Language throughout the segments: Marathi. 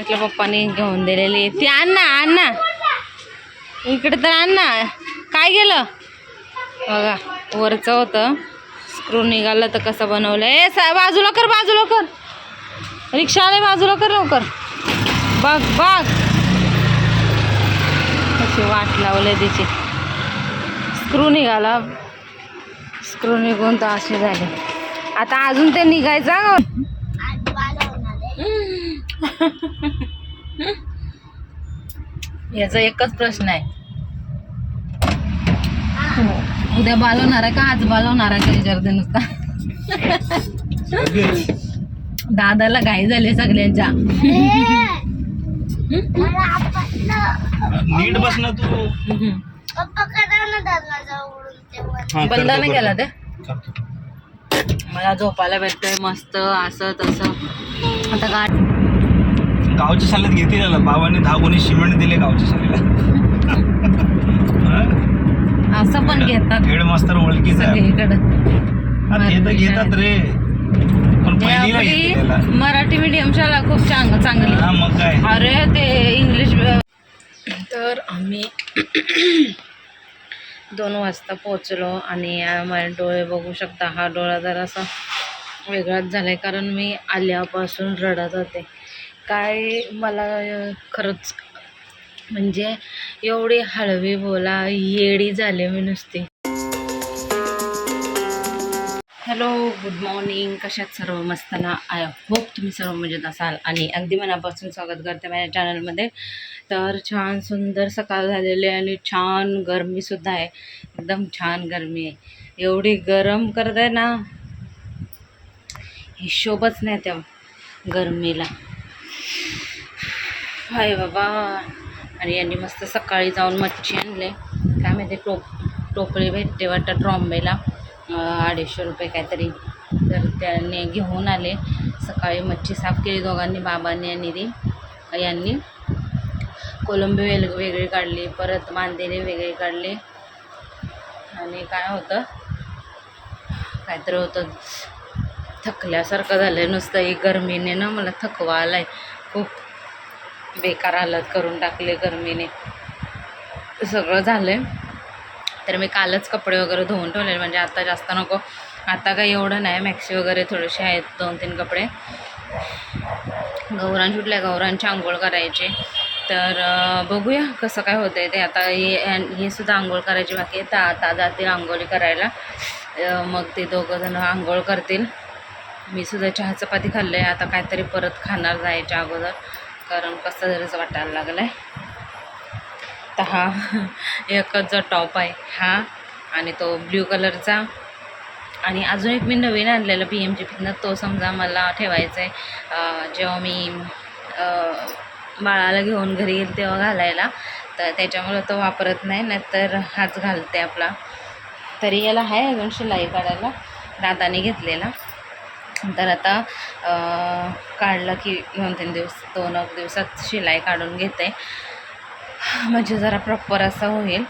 आपल्या पप्पाने घेऊन दिलेली. ती आण ना आण ना इकडे तर आण ना काय गेलं? बघा वरचं होतं. स्क्रू निघालं तर कसं बनवलं? ए सा बाजूला कर बाजूला कर आले बाजूला कर लवकर बघ बघ. कशी वाट लावले तिची. स्क्रू निघाला. स्क्रू निघून तर असे झाले. आता अजून ते निघायचं गं. याचा एकच प्रश्न आहे. उद्या बालवणार आहे का? आज बालवणार आहे का विचारते नुसता? दादाला घाई झाली सगळ्यांच्या. नीट बस ना तू. बंद नाही केला ते. मला झोपायला भेटतोय मस्त असं तसं. आता गाडी गावच्या शाळेत घेते त्याला बाबांनी दहा कोणी सिमेंट दिले गावच्या शाळेला. असं पण घेतात. हेड मास्तर ओळखीचा हा, ते तर घेतात रे. पण मराठी मीडियम शाळा खूप चांग चांगली. मग काय? अरे ते इंग्लिश तर आम्ही दोन वाजता पोचलो आणि माझे डोळे बघू शकता. हा डोळा जरासा वेगळाच झाला आहे कारण मी आल्यापासून रडत होते. काय मला खरंच म्हणजे एवढी हळवी बोला येडी झाले मी नुसती. हॅलो गुड मॉर्निंग कशात सर्व मस्त ना? आय होप तुम्ही सर्व मजेत असाल आणि अगदी मनापासून स्वागत करते माझ्या चॅनलमध्ये तर छान सुंदर सकाळ झालेली आहे आणि छान गरमीसुद्धा आहे. एकदम छान गरमी आहे. एवढी गरम करत आहे ना? हिशोबच नाही त्या गरमीला. हाय बाबा. आणि यांनी मस्त सकाळी जाऊन मच्छी आणले. काय माहिती टोप टोपळी भेटते वाटतं ट्रॉम्बेला. अडीचशे रुपये काहीतरी. तर त्यांनी घेऊन आले. सकाळी मच्छी साफ केली दोघांनी बाबांनी आणि ती. यांनी कोलंबी वेल वेगळी काढली परत मांदेने वेगळी काढली. आणि काय होतं? काहीतरी होतं. थकल्यासारखं झालं आहे नुसतं. ही गरमीने ना मला थकवा आला आहे खूप. बेकार हालत करून टाकले गरमीने. सगळं झालं आहे तर मी कालच कपडे वगैरे धुवून ठेवलेले म्हणजे आता जास्त नको. आता काही एवढं नाही मॅक्सी वगैरे थोडेसे आहेत दोन तीन कपडे. गौरान सुटल्या गौरांची आंघोळ करायची. तर बघूया कसं काय होतं आहे ते. आता हे हे सुद्धा आंघोळ करायची बाकी आहे. तर आता जातील आंघोळी करायला. मग ते दोघं जण आंघोळ करतील. मी सुद्धा चहा चपाती खाल्ले आहे आता काहीतरी परत खाणार जायच्या अगोदर. कारण कसं जरीच वाटायला लागलं आहे तर हा एकच जो टॉप आहे हा आणि तो ब्ल्यू कलरचा. आणि अजून एक मी नवीन आणलेला पी एम जी पितनं तो समजा मला ठेवायचा आहे जेव्हा मी बाळाला घेऊन घरी येईल तेव्हा घालायला. तर त्याच्यामुळं तो वापरत नाही नाहीतर हाच घालते आपला. तरी याला आहे अजून शिलाई काढायला. दादाने घेतलेला. तर आता काढलं की दोन तीन दिवस दोन एक दिवसात शिलाई काढून घेते. म्हणजे जरा प्रॉपर असा होईल.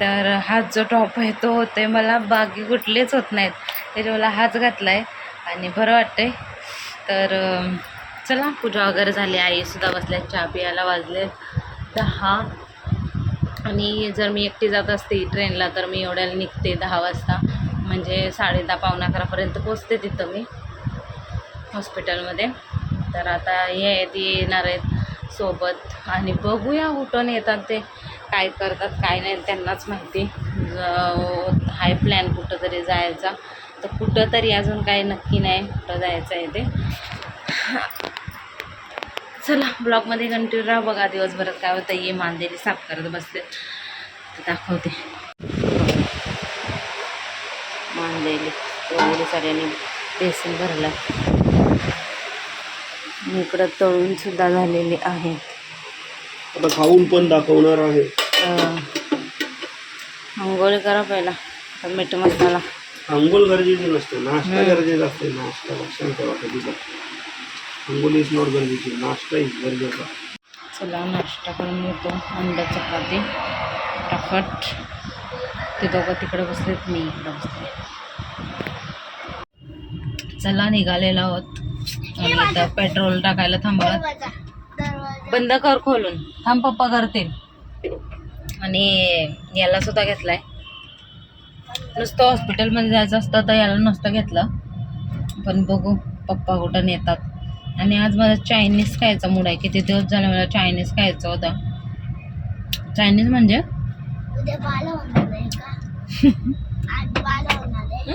तर हाच जो टॉप आहे तो होते मला बाकी कुठलेच होत नाहीत. त्याच्या मला हाच घातला आहे आणि बरं वाटतंय. तर चला पूजा वगैरे झाली आईसुद्धा बसल्या चहा पियाला वाजले दहा. आणि जर मी एकटी जात असते ट्रेनला तर मी एवढ्याला निघते दहा वाजता. म्हणजे साडे दहा पावणे अकरापर्यंत पोचते तिथं मी. हॉस्पिटलमध्ये. तर आता हे आहेत येणार आहेत सोबत. आणि बघूया कुठून येतात ते काय करतात काय नाही त्यांनाच माहिती. आहे हाय प्लॅन कुठं तरी जायचा. तर कुठं तरी अजून काही नक्की नाही कुठं जायचं आहे ते. चला ब्लॉगमध्ये कंटिन्यू राहा. बघा दिवसभरात काय होतं. ये मांदेली साफ करत बसले. ते दाखवते. मांदेली एवढी साऱ्याने बेसन भरला. इकडं तळून सुद्धा झालेले आहे. आता खाऊन पण दाखवणार आहे. आंघोळी करा पहिला मीठ मसाला. अंघोळ गरजेची नसते नाश्ता गरजेचा असते नाश्ता लक्षात ठेवा कधी अंघोळ इज नॉट गरजेची नाश्ता इज गरजेचा. चला नाश्ता करून घेतो. अंडा चपाती फटाफट. ते दोघं तिकडे बसलेत मी इकडं बसले. चला निघालेलो आहोत. इथं पेट्रोल टाकायला थांबवत बंद कर खोलून. थांब पप्पा करतील. आणि याला सुद्धा घेतलाय. नुसतं हॉस्पिटलमध्ये जायचं असतं तर याला नसतं घेतलं. पण बघू पप्पा कुठं नेतात. आणि आज मला चायनीज खायचा मूड आहे. किती दिवस झाले मला चायनीज खायचं होतं. चायनीज म्हणजे उद्या बाल होणार आहे का आज बाल होणार आहे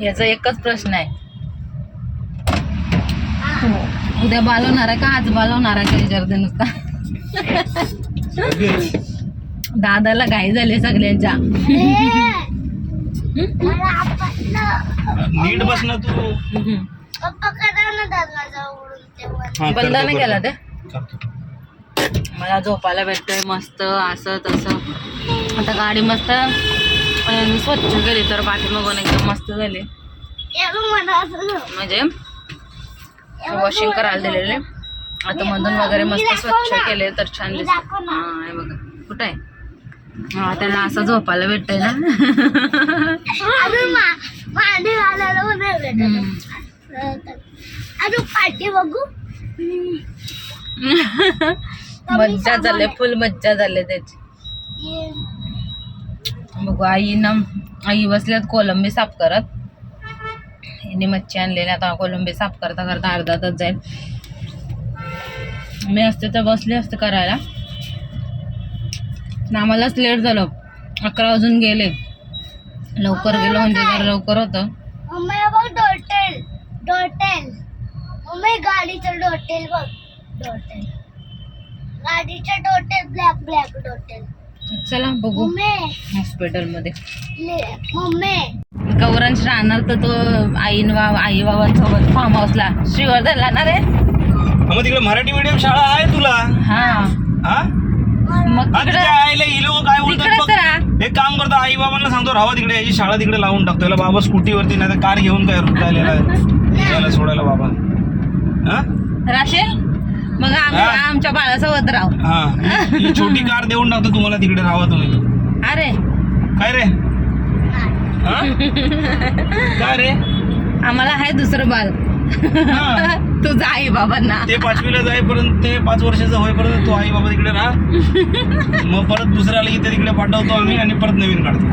याचा एकच प्रश्न आहे. उद्या बालवणार आहे का आज बालवणार आहे का विचारते नुसता? दादाला घाई झाली सगळ्यांच्या. नीट बस ना तू. बंद नाही केला ते. मला झोपायला भेटतोय मस्त असं तसं. आता गाडी मस्त अं, स्वच्छ केली तर पाठीमागून एकदम मस्त झाली. म्हणजे वॉशिंग करायला दिलेले. आता मधून वगैरे मस्त स्वच्छ केले तर छान दिसत. हा बघा. कुठं आहे? हा त्याला असं झोपायला भेटतंय ना. मा- मज्जा झाली फुल मज्जा झाली त्याची. बघू आई ना आई बसल्यात कोलंबी साफ करत. हिने मच्छी आणलेली आता कोलंबी साफ करता करता अर्धा तास जाईल. मी असते तर बसले असते करायला. आम्हालाच लेट झालं. अकरा वाजून गेले. लवकर गेलो म्हणजे जरा लवकर होतं. डोटेल डोटेल मम्मी गाडीचं डोटेल बघ. डोटेल गाडीचं डोटेल ब्लॅक ब्लॅक डोटेल चला बघू. हॉस्पिटलमध्ये. गौरांश राहणार तर तो आईन वा आई बाबांसोबत फार्म हाऊसला श्रीवर्धनला ना रे? हा, मग तिकडे मराठी मीडियम शाळा आहे तुला? हा. हा? मग हा, तिकडं आईला ही लोक काय बोलतात बघ. एक काम करतो आई बाबांना सांगतो राहा तिकडे याची शाळा तिकडे लावून टाकतो. याला बाबा स्कूटीवरती नाही तर कार घेऊन काय राहिलेला आहे. याला सोडायला बाबा. हा? राशील? मग आम्ही हा. आमच्या बाळासोबत राहू. हा. ही छोटी कार देऊन टाकतो तुम्हाला तिकडे राहा तुम्ही. अरे. काय रे? हा? काय रे? आम्हाला आहे दुसरं बाल हा. तुझं आई बाबांना. ते पाचवीला जाईपर्यंत ते पाच वर्षाचं होईपर्यंत तो आई बाबा तिकडे राहा. मग परत दुसऱ्याला इथे तिकडे पाठवतो आम्ही आणि परत नवीन काढतो.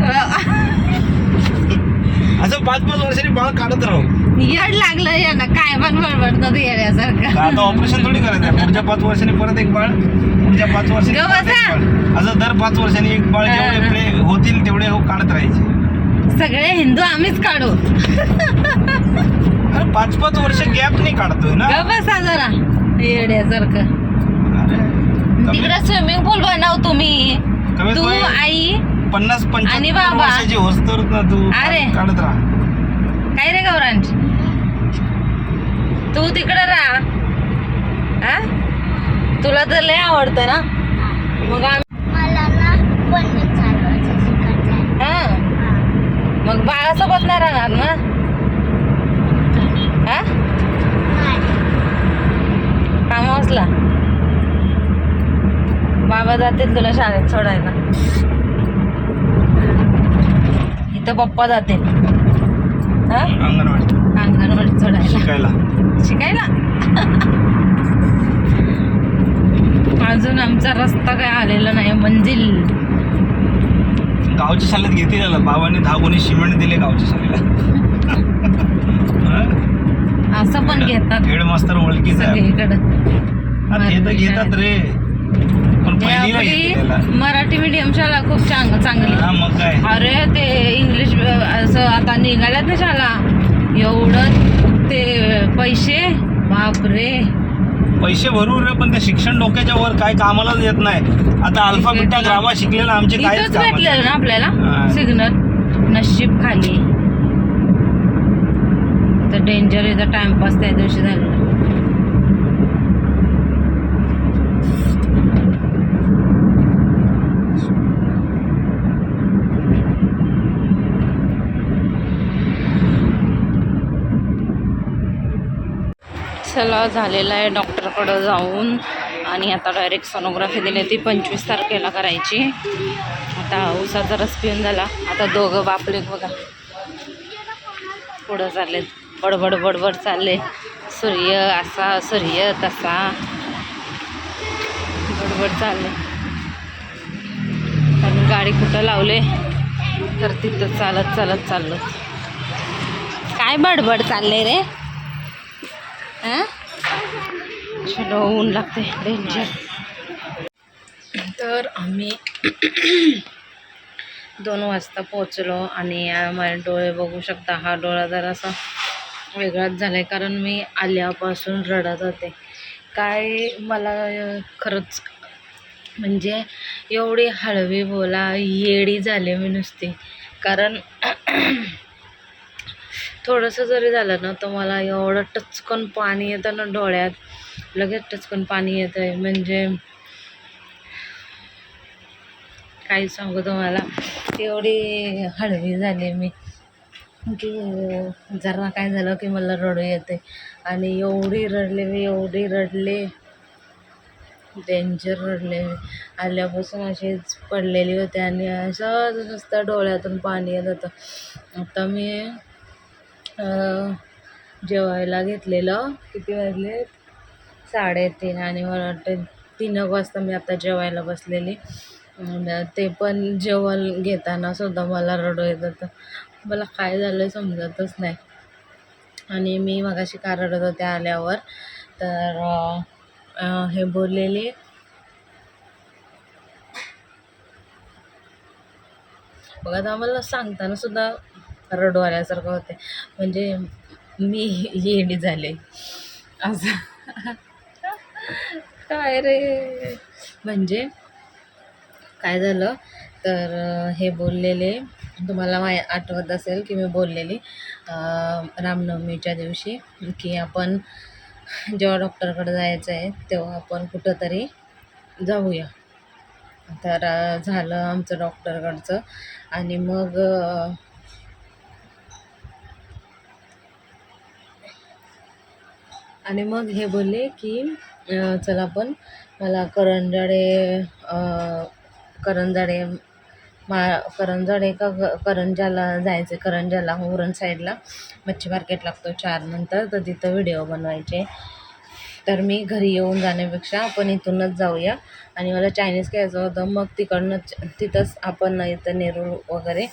असं पाच पाच वर्षांनी बाळ काढत राहू. येड लागलं यांना काय पण बडबडतं येण्यासारखं. आता ऑपरेशन थोडी करायचं आहे? पुढच्या पाच वर्षांनी परत एक बाळ पुढच्या पाच वर्षांनी गं परत एक बसा. बाळ. असं दर पाच वर्षांनी एक बाळ हा. जेवढे प्रे होतील तेवढे हो काढत राहायचे. सगळे हिंदू आम्हीच काढू. अरे पाच पाच वर्ष गॅप नाही काढतोय ना? ग बसा जरा. येड्यासारखं अरे, तिकडे स्विमिंग पूल बनव तुम्ही. कमीत तू कमी आई पन्नास आणि बाबा. वर्षाची ना तू अरे. काढत राहा काय रे गौरांश तू तिकडे राहा हा तुला तर लय आवडतं ना मग आम्ही मला ना पनीर चालवायचं शिकायचं आहे. हा हा. मग बाळासोबत नाही राहणार ना हा नाही. फार्म हाऊसला बाबा जातील तुला शाळेत सोडायला इथं पप्पा जातील. हा? अंगणवाडी. अंगणवाडीत सोडायला. शिकायला. शिकायला? अजून आमचा रस्ता काय आलेला नाही मंजिल. गावच्या शाळेत घेतील बाबांनी दहा कोणी सिमेंट दिले गावच्या शाळेला. असं पण घेतात. हेडमास्तर ओळखीचा. आहे. सगळीकडं. हा, ते तर घेतात रे. आपली मराठी मीडियम शाळा खूप चांग चांगली. हा मग काय? अरे ते इंग्लिश असं आता निघाल्यात ना शाळा एवढं ते पैसे बापरे. पैसे भरून रे पण ते शिक्षण डोक्याच्या वर काय कामालाच येत नाही. आता अल्फा बिटा ग्रामा शिकलेला आमचे इथंच काम भेटलेलं ना आपल्याला? हा. सिग्नल नशीब खाली. तर डेंजर इथं टाइमपास त्या दिवशी झालेला. चला झालेला आहे डॉक्टरकडं जाऊन. आणि आता डायरेक्ट सोनोग्राफी दिली ती पंचवीस तारखेला करायची. आता उसाचा रस पिऊन झाला. आता दोघं बापले बघा. पुढं चाललेत. बडबड बडबड चालले. सूर्य असा सूर्य तसा. बडबड चालले. आणि गाडी कुठं लावले? तर तिथं चालत चालत चाललं. काय बडबड चालले रे? हां? चलो ऊन लागते डेंजर तर आम्ही दोन वाजता पोचलो आणि माझे डोळे बघू शकता हा डोळा जरासा वेगळाच झाला आहे कारण मी आल्यापासून रडत होते. काय मला खरंच म्हणजे एवढी हळवी बोला येडी झाले मी नुसती. कारण थोडंसं जरी झालं ना तर मला एवढं टचकन पाणी येतं ना डोळ्यात. लगेच टचकन पाणी येतं आहे म्हणजे काही सांगू तुम्हाला? एवढी हळवी झाली मी की जरा काय झालं की मला रडू येते आणि एवढी रडले मी एवढी रडले. डेंजर रडले मी. आल्यापासून अशीच पडलेली होते आणि असं नुसतं डोळ्यातून पाणी येत होतं. आता मी जेवायला घेतलेलं. किती वाजले? साडेतीन आणि मला वाटतं तीन एक वाजता मी आता जेवायला बसलेली. ते पण जेवण घेताना सुद्धा मला रडू येत होतं. मला काय झालं समजतच नाही. आणि मी मगाशी का रडत होते आल्यावर? तर हे बोललेले बघा आता मला सांगताना सुद्धा रडू आल्यासारखं होते. म्हणजे मी येडी झाले. असं. काय रे? म्हणजे काय झालं? तर हे बोललेले तुम्हाला माय आठवत असेल की मी बोललेली रामनवमीच्या दिवशी की आपण जेव्हा डॉक्टरकडे जायचं आहे तेव्हा आपण कुठंतरी जाऊया. तर झालं आमचं डॉक्टरकडचं. आणि मग आणि मग हे बोलले की चला आपण मला करंजाडे करंजाडे मा करंजाडे का करंजाला जायचं करंजाला उरण साईडला मच्छी मार्केट लागतो चार नंतर. तर तिथं व्हिडिओ बनवायचे. तर मी घरी येऊन जाण्यापेक्षा आपण इथूनच जाऊया. आणि मला चायनीज घ्यायचं होतं. मग तिकडनंच तिथंच आपण इथं नेरूळ वगैरे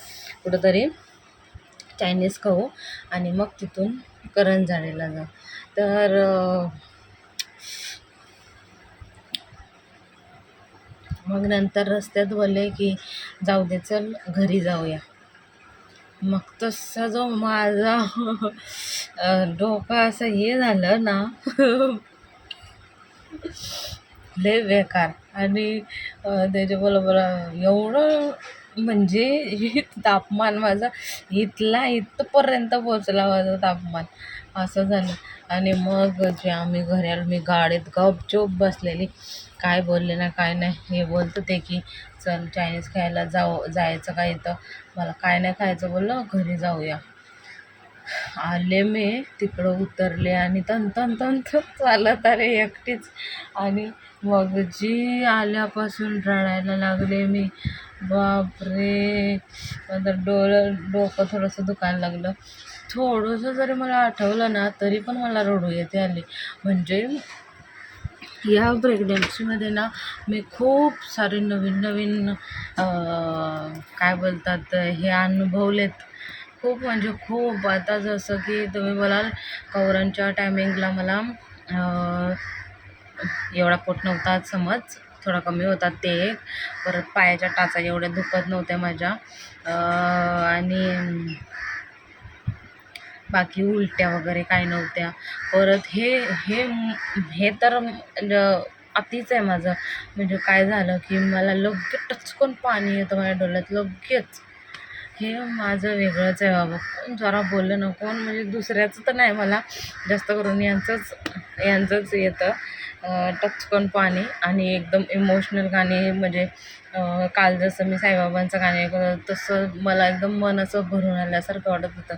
कुठंतरी चायनीज खाऊ. आणि मग तिथून करंजाडेला जाऊ. तर मग नंतर रस्त्यात बोलले की जाऊ दे चल घरी जाऊया. मग तसा जो माझा डोका असं हे झालं ना लय बेकार. आणि त्याच्या त्याच्याबरोबर एवढं म्हणजे तापमान माझा इथला इथपर्यंत पोचला माझं तापमान. असं झालं. आणि मग जे आम्ही घरी आलो मी गाडीत गपचूप बसलेली. काय बोलले ना काय नाही. हे बोलत होते की चल चायनीज खायला जाऊ जायचं का इथं? मला काय नाही खायचं बोललं घरी जाऊया. आले मी तिकडं उतरले आणि तन तन तन तन चालत आले एकटीच. आणि मग जी आल्यापासून रडायला लागले मी. बापरे! नंतर डोळं डोकं थोडंसं दुखायला लागलं. थोडंसं जरी मला आठवलं ना तरी पण मला रडू येते आली. म्हणजे या प्रेग्नन्सीमध्ये ना मी खूप सारे नवीन नवीन काय बोलतात हे अनुभवलेत. खूप म्हणजे खूप. आता जसं की तुम्ही बोलाल कवरांच्या टायमिंगला मला एवढा पोट नव्हता समज. थोडा कमी होता ते. एक परत पायाच्या टाचा एवढ्या दुखत नव्हत्या माझ्या. आणि बाकी उलट्या वगैरे काय नव्हत्या. परत हे हे हे तर अतिच आहे माझं. म्हणजे काय झालं की मला लगेच टचकन पाणी येतं माझ्या डोळ्यात लगेच. हे माझं वेगळंच आहे बाबा. कोण जरा बोललं ना कोण म्हणजे दुसऱ्याचं तर नाही मला. जास्त करून यांचंच यांचंच येतं अं, टचकन पाणी आणि एकदम इमोशनल गाणी म्हणजे काल जसं मी साईबाबांचं गाणे ऐकत तसं मला एकदम मन असं भरून आल्यासारखं वाटत होतं.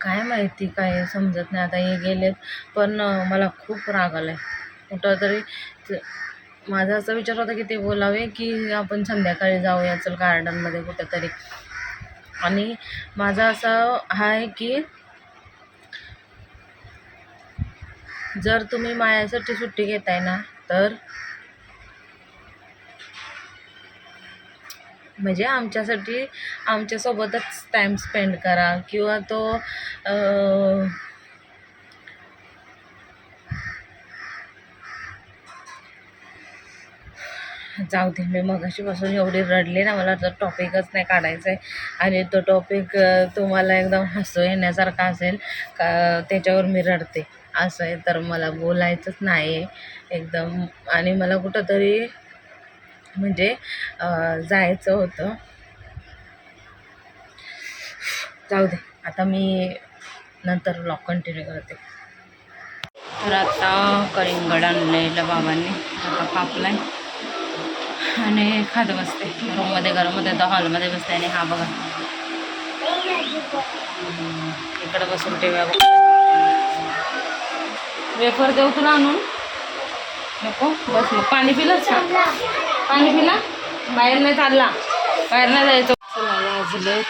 काय माहिती काय समजत नाही. आता हे गेलेत पण मला खूप राग आला आहे कुठं तरी माझा असा विचार होता की ते बोलावे की आपण संध्याकाळी जाऊया चल गार्डनमध्ये कुठेतरी. आणि माझा असा हा आहे की जर तुम्ही मायासाठी सुट्टी घेताय ना तर म्हणजे आमच्यासाठी आमच्यासोबतच टाईम स्पेंड करा. किंवा तो जाऊ दे मी मगाशीपासून एवढी रडले ना मला तर टॉपिकच नाही काढायचा आहे आणि तो टॉपिक तुम्हाला एकदम हसू येण्यासारखा असेल का त्याच्यावर मी रडते. असं आहे तर मला बोलायचंच नाही एकदम आणि मला कुठंतरी म्हणजे जायचं होतं. जाऊ दे आता मी नंतर ब्लॉग कंटिन्यू करते. तर आता कलिंगड आणलेलं बाबांनी आता कापलाय. आणि खात बसते रूममध्ये घरामध्ये तर हॉलमध्ये बसते आणि हा बघा. इकडं बसून टी वेफर देऊ तुला आणून? नको? बस मग. पाणी पिलंच पाणी पिला? बाहेर नाही चालला. बाहेर नाही जायचं. वाजले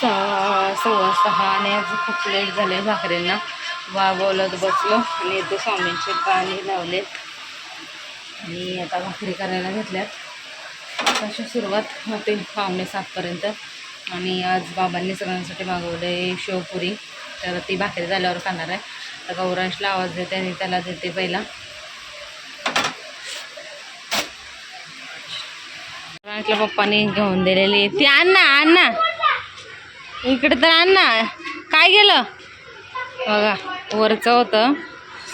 सहा सव्वा सहा आणि आज खूप लेट झाले भाकरींना. वा बसलो आणि इथे स्वामींचे पाणी लावले. आणि आता भाकरी करायला घेतल्यात. अशी सुरुवात होते पावणे सातपर्यंत. आणि आज बाबांनी सगळ्यांसाठी मागवले शेवपुरी. तर ती भाकरी झाल्यावर खाणार आहे. तर गौरांशला आवाज देते आणि त्याला देते पहिला. गौरांशला पप्पाने घेऊन दिलेली. ती आण ना आण ना इकडे तर आण ना काय गेलं? बघा वरचं होतं.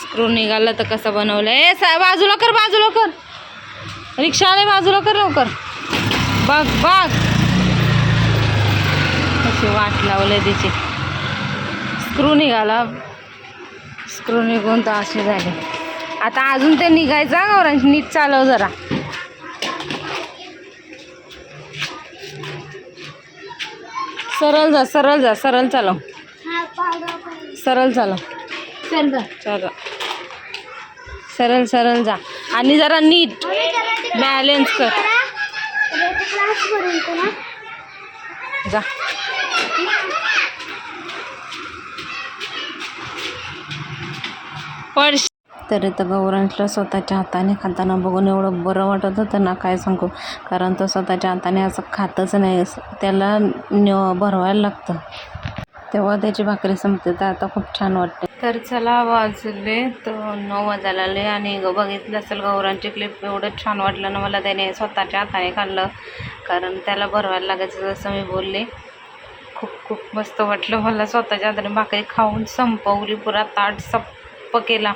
स्क्रू निघालं तर कसं बनवलं? ए सा बाजूला कर बाजूला कर रिक्षावाले बाजूला कर लवकर. बघ बघ. अशी वाट लावले तिची. स्क्रू निघाला. स्क्रू निघून तर असे झाले. आता अजून ते निघायचं गौरांची नीट चालव जरा. सरळ जा सरळ जा सरळ चालव. सरळ चालव. चल सरळ सरळ जा. आणि जरा नीट बॅलेन्स कर. जा. पडश. तरी तर गौरांशला स्वतःच्या हाताने खाताना बघून एवढं बरं वाटत होतं ना काय सांगू? कारण तो स्वतःच्या हाताने असं खातच नाही त्याला न भरवायला लागतं. तेव्हा त्याची भाकरी संपते. तर आता खूप छान वाटते. तर चला वाजले तर नऊ वाजायला आले आणि बघितलं असेल गौरांची क्लिप एवढं छान वाटलं ना मला त्याने स्वतःच्या हाताने काढलं कारण त्याला भरवायला लागायचं जसं मी बोलले. खूप खूप मस्त वाटलं मला स्वतःच्या हाताने भाकरी खाऊन संपवली पुरा ताट सप्प केला.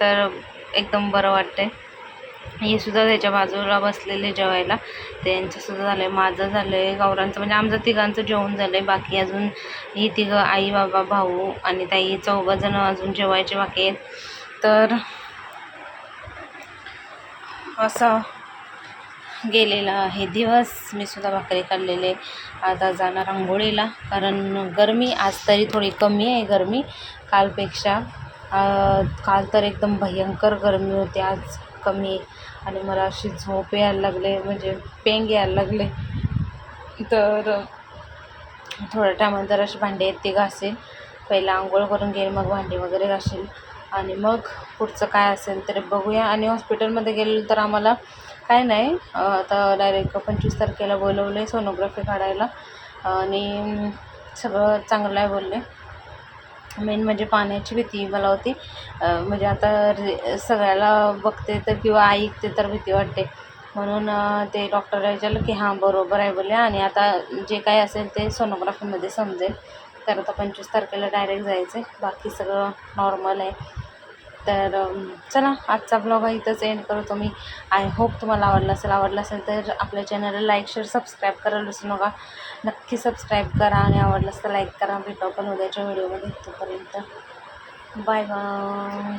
तर एकदम बरं वाटतंय. हे सुद्धा त्याच्या बाजूला बसलेले जेवायला. त्यांचंसुद्धा झालं आहे माझं झालं आहे गौरांचं. म्हणजे आमचं तिघांचं जेवण झालं आहे बाकी अजून ही तिघं आई बाबा भाऊ आणि ताई चौघंजणं अजून जेवायचे बाकी आहेत. तर असं गेलेला आहे दिवस. मी सुद्धा भाकरी काढलेले. आता जाणार आंघोळीला. कारण गरमी आज तरी थोडी कमी आहे गरमी. कालपेक्षा काल तर एकदम भयंकर गरमी होती आज कमी. आणि मला अशी झोप यायला लागले म्हणजे पेंग यायला लागले. तर थोड्या टायमानंतर अशी भांडी आहेत ती घासेल पहिला आंघोळ करून घेईल मग भांडी वगैरे घासेल आणि मग पुढचं काय असेल तरी बघूया. आणि हॉस्पिटलमध्ये गेलो तर आम्हाला काय नाही आता डायरेक्ट पंचवीस तारखेला बोलवलं आहे सोनोग्राफी काढायला. आणि सगळं चांगलं आहे बोलले. मेन म्हणजे पाण्याची भीती मला होती. म्हणजे आता रे सगळ्याला बघते तर किंवा ऐकते तर भीती वाटते. म्हणून ते डॉक्टरला विचारलं की हां बरोबर आहे बोलले. आणि आता जे काही असेल ते सोनोग्राफीमध्ये समजेल. तर आता पंचवीस तारखेला डायरेक्ट जायचं आहे बाकी सगळं नॉर्मल आहे. तर चला आजचा ब्लॉग इथंच एंड करतो मी आय होप तुम्हाला आवडला असेल आवडला असेल तर आपल्या चॅनलला लाईक शेअर सबस्क्राईब करायला विसरू नका. नक्की सबस्क्राईब करा आणि आवडलं असतं लाईक करा. भेटू आपण उद्याच्या व्हिडिओमध्ये तोपर्यंत बाय बाय